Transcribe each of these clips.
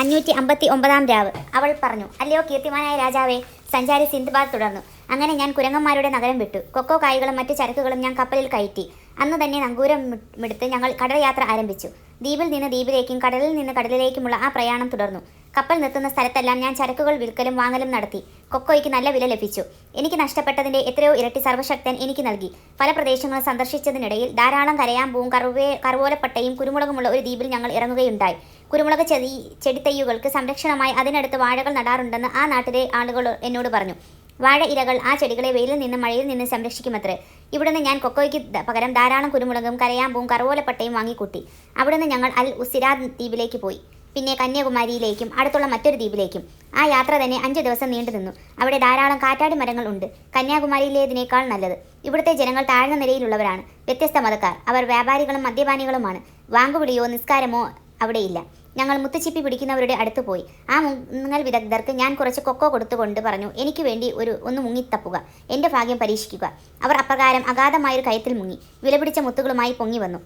അഞ്ഞൂറ്റി അമ്പത്തി ഒമ്പതാം രാവ്. അവൾ പറഞ്ഞു അല്ലയോ കീർത്തിമാനായ രാജാവേ സഞ്ചാരി സിന്ധുബാദ് തുടർന്നു. അങ്ങനെ ഞാൻ കുരങ്ങന്മാരുടെ നഗരം വിട്ടു. കൊക്കോ കായ്കളും മറ്റു ചരക്കുകളും ഞാൻ കപ്പലിൽ കയറ്റി. അന്ന് തന്നെ നങ്കൂരം എടുത്ത് ഞങ്ങൾ കടൽ യാത്ര ആരംഭിച്ചു. ദ്വീപിൽ നിന്ന് ദ്വീപിലേക്കും കടലിൽ നിന്ന് കടലിലേക്കുമുള്ള ആ പ്രയാണം തുടർന്നു. കപ്പൽ നിർത്തുന്ന സ്ഥലത്തെല്ലാം ഞാൻ ചരക്കുകൾ വിൽക്കലും വാങ്ങലും നടത്തി. കൊക്കോയ്ക്ക് നല്ല വില ലഭിച്ചു. എനിക്ക് നഷ്ടപ്പെട്ടതിന്റെ എത്രയോ ഇരട്ടി സർവശക്തൻ എനിക്ക് നൽകി. പല പ്രദേശങ്ങളും സന്ദർശിച്ചതിനിടയിൽ ധാരാളം കരയാമ്പൂവും കറുവേ കറുവോലപ്പട്ടയും കുരുമുളകുമുള്ള ഒരു ദ്വീപിൽ ഞങ്ങൾ ഇറങ്ങുകയുണ്ടായി. കുരുമുളക് ചെടി ചെടിത്തയ്യുകൾക്ക് സംരക്ഷണമായി അതിനടുത്ത് വാഴകൾ നടാറുണ്ടെന്ന് ആ നാട്ടിലെ ആളുകൾ എന്നോട് പറഞ്ഞു. വാഴ ഇരകൾ ആ ചെടികളെ വെയിലിൽ നിന്നും മഴയിൽ നിന്നും സംരക്ഷിക്കുമത്രേ. ഇവിടുന്ന് ഞാൻ കൊക്കോയ്ക്ക് പകരം ധാരാളം കുരുമുളകും കരയാമ്പൂവും കറുവോലപ്പട്ടയും വാങ്ങിക്കൂട്ടി. അവിടുന്ന് ഞങ്ങൾ അൽ ഉസിരാ ദ്വീപിലേക്ക് പോയി. പിന്നെ കന്യാകുമാരിയിലേക്കും അടുത്തുള്ള മറ്റൊരു ദ്വീപിലേക്കും. ആ യാത്ര തന്നെ അഞ്ച് ദിവസം നീണ്ടു നിന്നു. അവിടെ ധാരാളം കാറ്റാടി മരങ്ങൾ ഉണ്ട്. കന്യാകുമാരിയിലേതിനേക്കാൾ നല്ലത്. ഇവിടുത്തെ ജനങ്ങൾ താഴ്ന്ന നിലയിലുള്ളവരാണ്. വ്യത്യസ്ത മതക്കാർ. അവർ വ്യാപാരികളും മദ്യപാനികളുമാണ്. വാങ്കുവിളിയോ നിസ്കാരമോ അവിടെയില്ല. ഞങ്ങൾ മുത്തച്ചിപ്പി പിടിക്കുന്നവരുടെ അടുത്ത് പോയി. ആ മുങ്ങൽ വിദഗ്ധർക്ക് ഞാൻ കുറച്ച് കൊക്കോ കൊടുത്തുകൊണ്ട് പറഞ്ഞു എനിക്ക് വേണ്ടി ഒരു ഒന്ന് മുങ്ങിത്തപ്പുക. എന്റെ ഭാഗ്യം പരീക്ഷിക്കുക. അവർ അപ്രകാരം അഗാധമായൊരു കയത്തിൽ മുങ്ങി. വിലപിടിച്ച മുത്തുകളുമായി പൊങ്ങി വന്നു.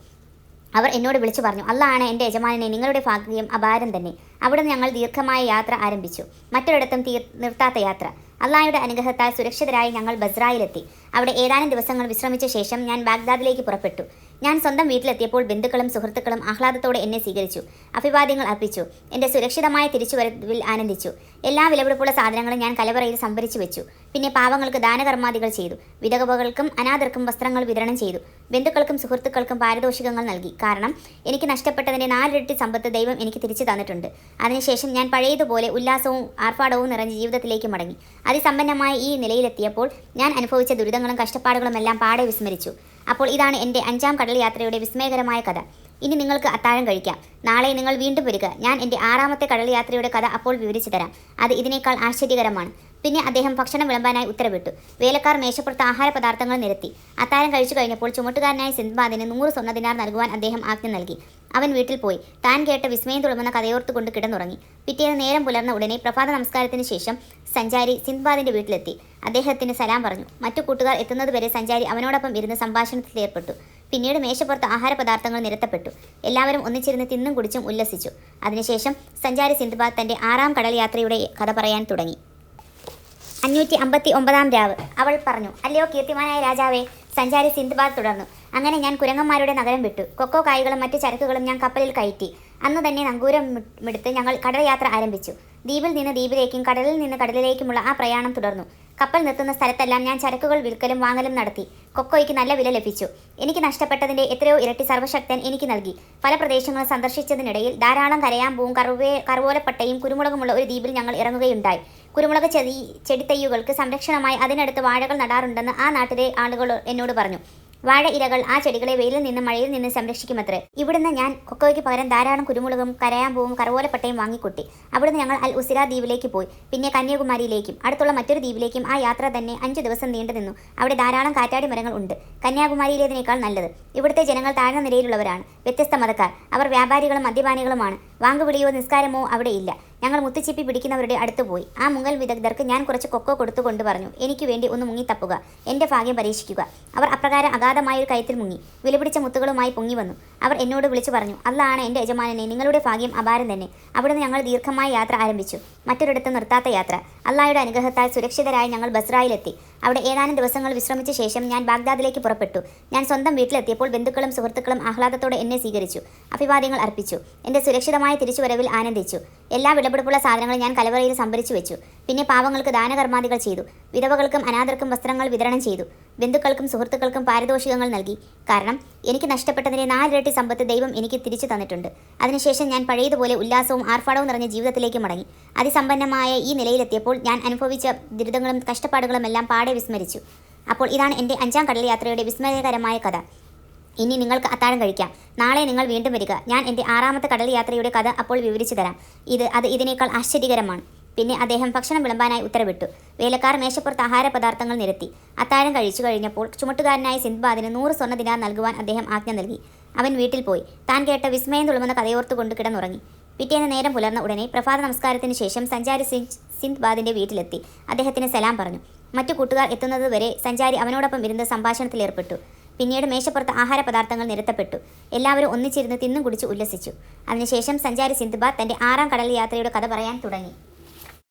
അവർ എന്നോട് വിളിച്ചു പറഞ്ഞു അല്ലാണ് എന്റെ യജമാനനെ നിങ്ങളുടെ ഭാഗ്യം അപാരം തന്നെ. അവിടെ ഞങ്ങൾ ദീർഘമായ യാത്ര ആരംഭിച്ചു. മറ്റൊരിടത്തും തീർ നിർത്താത്ത യാത്ര. അള്ളാഹയുടെ അനുഗ്രഹത്താൽ സുരക്ഷിതരായി ഞങ്ങൾ ബസ്രായിലെത്തി. അവിടെ ഏതാനും ദിവസങ്ങൾ വിശ്രമിച്ച ശേഷം ഞാൻ ബാഗ്ദാദിലേക്ക് പുറപ്പെട്ടു. ഞാൻ സ്വന്തം വീട്ടിലെത്തിയപ്പോൾ ബന്ധുക്കളും സുഹൃത്തുക്കളും ആഹ്ലാദത്തോടെ എന്നെ സ്വീകരിച്ചു. അഭിവാദ്യങ്ങൾ അർപ്പിച്ചു. എന്റെ സുരക്ഷിതമായ തിരിച്ചുവരവിൽ ആനന്ദിച്ചു. എല്ലാ വിലപിടിപ്പുള്ള സാധനങ്ങളും ഞാൻ കലവറയിൽ സംഭരിച്ചു വെച്ചു. പിന്നെ പാവങ്ങൾക്ക് ദാനകർമാദികൾ ചെയ്തു. വിധവകൾക്കും അനാഥർക്കും വസ്ത്രങ്ങൾ വിതരണം ചെയ്തു. ബന്ധുക്കൾക്കും സുഹൃത്തുക്കൾക്കും പാരിതോഷികങ്ങൾ നൽകി. കാരണം എനിക്ക് നഷ്ടപ്പെട്ടതിന്റെ നാലിരട്ടി സമ്പത്ത് ദൈവം എനിക്ക് തിരിച്ചു തന്നിട്ടുണ്ട്. അതിനുശേഷം ഞാൻ പഴയതുപോലെ ഉല്ലാസവും ആർഭാടവും നിറഞ്ഞ ജീവിതത്തിലേക്ക് മടങ്ങി. അതിസമ്പന്നമായ ഈ നിലയിലെത്തിയപ്പോൾ ഞാൻ അനുഭവിച്ച ദുരിതങ്ങളും കഷ്ടപ്പാടുകളും എല്ലാം പാടെ വിസ്മരിച്ചു. അപ്പോൾ ഇതാണ് എന്റെ അഞ്ചാം കടൽ യാത്രയുടെ വിസ്മയകരമായ കഥ. ഇനി നിങ്ങൾക്ക് അത്താഴം കഴിക്കാം. നാളെ നിങ്ങൾ വീണ്ടും വരിക. ഞാൻ എന്റെ ആറാമത്തെ കടൽ യാത്രയുടെ കഥ അപ്പോൾ വിവരിച്ചു തരാം. അത് ഇതിനേക്കാൾ ആശ്ചര്യകരമാണ്. പിന്നെ അദ്ദേഹം ഭക്ഷണം വിളമ്പാനായി ഉത്തരവിട്ടു. വേലക്കാർ മേശപ്പുറത്ത് ആഹാര പദാർത്ഥങ്ങൾ നിരത്തി. അത്താരം കഴിച്ചു കഴിഞ്ഞപ്പോൾ ചുമട്ടുകാരനായ സിന്ദ്ബാദിന് നൂറ് സ്വർണ ദിനാർ നൽകുവാൻ അദ്ദേഹം ആജ്ഞ നൽകി. അവൻ വീട്ടിൽ പോയി. താൻ കേട്ട വിസ്മയം തുളുമ്പുന്ന കഥയോർത്തുകൊണ്ട് കിടന്നുറങ്ങി. പിറ്റേന്ന് നേരം പുലർന്ന ഉടനെ പ്രഭാത നമസ്കാരത്തിന് ശേഷം സഞ്ചാരി സിന്ദ്ബാദിന്റെ വീട്ടിലെത്തി. അദ്ദേഹത്തിന് സലാം പറഞ്ഞു. മറ്റു കൂട്ടുകാർ എത്തുന്നതുവരെ സഞ്ചാരി അവനോടൊപ്പം ഇരുന്ന് സംഭാഷണത്തിൽ ഏർപ്പെട്ടു. പിന്നീട് മേശപ്പുറത്ത് ആഹാര പദാർത്ഥങ്ങൾ നിരത്തപ്പെട്ടു. എല്ലാവരും ഒന്നിച്ചിരുന്ന് തിന്നും കുടിച്ചും ഉല്ലസിച്ചു. അതിനുശേഷം സഞ്ചാരി സിന്ദ്ബാദ് തന്റെ ആറാം കടൽ യാത്രയുടെ കഥ പറയാൻ തുടങ്ങി. അഞ്ഞൂറ്റി അമ്പത്തി ഒമ്പതാം രാവ്. അവൾ പറഞ്ഞു അല്ലയോ കീർത്തിമാനായ രാജാവേ സഞ്ചാരി സിന്ധുബാദ് തുടർന്നു. അങ്ങനെ ഞാൻ കുരങ്ങന്മാരുടെ നഗരം വിട്ടു. കൊക്കോ കായ്കളും മറ്റു ചരക്കുകളും ഞാൻ കപ്പലിൽ കയറ്റി. അന്ന് തന്നെ നങ്കൂരം എടുത്ത് ഞങ്ങൾ കടൽയാത്ര ആരംഭിച്ചു. ദ്വീപിൽ നിന്ന് ദ്വീപിലേക്കും കടലിൽ നിന്ന് കടലിലേക്കുമുള്ള ആ പ്രയാണം തുടർന്നു. കപ്പൽ നിർത്തുന്ന സ്ഥലത്തെല്ലാം ഞാൻ ചരക്കുകൾ വിൽക്കലും വാങ്ങലും നടത്തി. കൊക്കോയ്ക്ക് നല്ല വില ലഭിച്ചു. എനിക്ക് നഷ്ടപ്പെട്ടതിന്റെ എത്രയോ ഇരട്ടി സർവശക്തൻ എനിക്ക് നൽകി. പല പ്രദേശങ്ങളും സന്ദർശിച്ചതിനിടയിൽ ധാരാളം കരയാമ്പൂവും കറുവേ കറുവോലപ്പട്ടയും കുരുമുളകുമുള്ള ഒരു ദ്വീപിൽ ഞങ്ങൾ ഇറങ്ങുകയുണ്ടായി. കുരുമുളക് ചെടി ചെടിത്തയ്യുകൾക്ക് സംരക്ഷണമായി അതിനടുത്ത് വാഴകൾ നടാറുണ്ടെന്ന് ആ നാട്ടിലെ ആളുകൾ എന്നോട് പറഞ്ഞു. വാഴ ഇരകൾ ആ ചെടികളെ വെയിലിൽ നിന്നും മഴയിൽ നിന്നും സംരക്ഷിക്കുമത്രേ. ഇവിടുന്ന് ഞാൻ കൊക്കോയ്ക്ക് പകരം ധാരാളം കുരുമുളകും കരയാമ്പൂവും കറവോലപ്പട്ടയും വാങ്ങിക്കൂട്ടി. അവിടുന്ന് ഞങ്ങൾ അൽ ഉസിര ദ്വീപിലേക്ക് പോയി. പിന്നെ കന്യാകുമാരിയിലേക്കും അടുത്തുള്ള മറ്റൊരു ദ്വീപിലേക്കും ആ യാത്ര തന്നെ അഞ്ച് ദിവസം നീണ്ടു നിന്നു. അവിടെ ധാരാളം കാറ്റാടി മരങ്ങൾ ഉണ്ട്. കന്യാകുമാരിയിലേതിനേക്കാൾ നല്ലത്. ഇവിടുത്തെ ജനങ്ങൾ താഴ്ന്ന നിലയിലുള്ളവരാണ്. വ്യത്യസ്ത മതക്കാർ. അവർ വ്യാപാരികളും മദ്യപാനികളുമാണ്. വാങ്കുവിളിയോ നിസ്കാരമോ അവിടെയില്ല ഞങ്ങൾ മുത്തുച്ചിപ്പി പിടിക്കുന്നവരുടെ അടുത്ത് പോയി. ആ മുങ്ങൽ വിദഗ്ധർക്ക് ഞാൻ കുറച്ച് കൊക്കോ കൊടുത്തുകൊണ്ട് പറഞ്ഞു എനിക്ക് വേണ്ടി ഒന്ന് മുങ്ങിത്തപ്പുക. എന്റെ ഭാഗ്യം പരീക്ഷിക്കുക. അവർ അപ്രകാരം അഗാധമായ ഒരു കയത്തിൽ മുങ്ങി. വിലപിടിച്ച മുത്തുകളുമായി പൊങ്ങി വന്നു. അവർ എന്നോട് വിളിച്ചു പറഞ്ഞു അല്ലാണ് എന്റെ യജമാനനെ നിങ്ങളുടെ ഭാഗ്യം അപാരം തന്നെ. അവിടുന്ന് ഞങ്ങൾ ദീർഘമായ യാത്ര ആരംഭിച്ചു. മറ്റൊരിടത്ത് നിർത്താത്ത യാത്ര. അള്ളാഹയുടെ അനുഗ്രഹത്താൽ സുരക്ഷിതരായി ഞങ്ങൾ ബസ്രായിലെത്തി. അവിടെ ഏതാനും ദിവസങ്ങൾ വിശ്രമിച്ച ശേഷം ഞാൻ ബാഗ്ദാദിലേക്ക് പുറപ്പെട്ടു. ഞാൻ സ്വന്തം വീട്ടിലെത്തിയപ്പോൾ ബന്ധുക്കളും സുഹൃത്തുക്കളും ആഹ്ലാദത്തോടെ എന്നെ സ്വീകരിച്ചു. അഭിവാദ്യങ്ങൾ അർപ്പിച്ചു. എന്റെ സുരക്ഷിതമായ തിരിച്ചുവരവിൽ ആനന്ദിച്ചു. എല്ലാ വിലപിടിപ്പുള്ള സാധനങ്ങളും ഞാൻ കലവറയിൽ സംഭരിച്ചു വെച്ചു. പിന്നെ പാവങ്ങൾക്ക് ദാനകർമാദികൾ ചെയ്തു. വിധവകൾക്കും അനാഥർക്കും വസ്ത്രങ്ങൾ വിതരണം ചെയ്തു. ബന്ധുക്കൾക്കും സുഹൃത്തുക്കൾക്കും പാരിതോഷികങ്ങൾ നൽകി. കാരണം എനിക്ക് നഷ്ടപ്പെട്ടതിന്റെ നാലിരട്ടി സമ്പത്ത് ദൈവം എനിക്ക് തിരിച്ചു തന്നിട്ടുണ്ട്. അതിനുശേഷം ഞാൻ പഴയതുപോലെ ഉല്ലാസവും ആർഭാടവും നിറഞ്ഞ ജീവിതത്തിലേക്ക് മടങ്ങി. അതിസമ്പന്നമായ ഈ നിലയിലെത്തിയപ്പോൾ ഞാൻ അനുഭവിച്ച ദുരിതങ്ങളും കഷ്ടപ്പാടുകളും എല്ലാം പാടെ വിസ്മരിച്ചു. അപ്പോൾ ഇതാണ് എന്റെ അഞ്ചാം കടൽ യാത്രയുടെ വിസ്മയകരമായ കഥ. ഇനി നിങ്ങൾക്ക് അത്താഴം കഴിക്കാം. നാളെ നിങ്ങൾ വീണ്ടും വരിക. ഞാൻ എന്റെ ആറാമത്തെ കടൽ യാത്രയുടെ കഥ അപ്പോൾ വിവരിച്ചു തരാം. ഇത് അത് ഇതിനേക്കാൾ ആശ്ചര്യകരമാണ്. പിന്നെ അദ്ദേഹം ഭക്ഷണം വിളമ്പാനായി ഉത്തരവിട്ടു. വേലക്കാർ മേശപ്പുറത്ത് ആഹാര പദാർത്ഥങ്ങൾ നിരത്തി. അത്താഴം കഴിച്ചു കഴിഞ്ഞപ്പോൾ ചുമട്ടുകാരനായ സിന്ദ്ബാദിന് നൂറ് സ്വർണ ദിനാർ നൽകുവാൻ അദ്ദേഹം ആജ്ഞ നൽകി. അവൻ വീട്ടിൽ പോയി. താൻ കേട്ട വിസ്മയം കഥയോർത്തു കഥയോർത്തുകൊണ്ട് കിടന്നുറങ്ങി. പിറ്റേന്ന് നേരം പുലർന്ന ഉടനെ പ്രഭാത നമസ്കാരത്തിന് ശേഷം സഞ്ചാരി സിംഗ് സിന്ദ്ബാദിന്റെ വീട്ടിലെത്തി. അദ്ദേഹത്തിന് സലാം പറഞ്ഞു. മറ്റു കൂട്ടുകാർ എത്തുന്നതുവരെ സഞ്ചാരി അവനോടൊപ്പം ഇരുന്ന് സംഭാഷണത്തിലേർപ്പെട്ടു പിന്നീട് മേശപ്പുറത്ത് ആഹാര പദാർത്ഥങ്ങൾ നിരത്തപ്പെട്ടു. എല്ലാവരും ഒന്നിച്ചിരുന്ന് തിന്നും കുടിച്ച് ഉല്ലസിച്ചു. അതിനുശേഷം സഞ്ചാരി സിന്ധുബാദ് തന്റെ ആറാം കടൽ യാത്രയുടെ കഥ പറയാൻ തുടങ്ങി.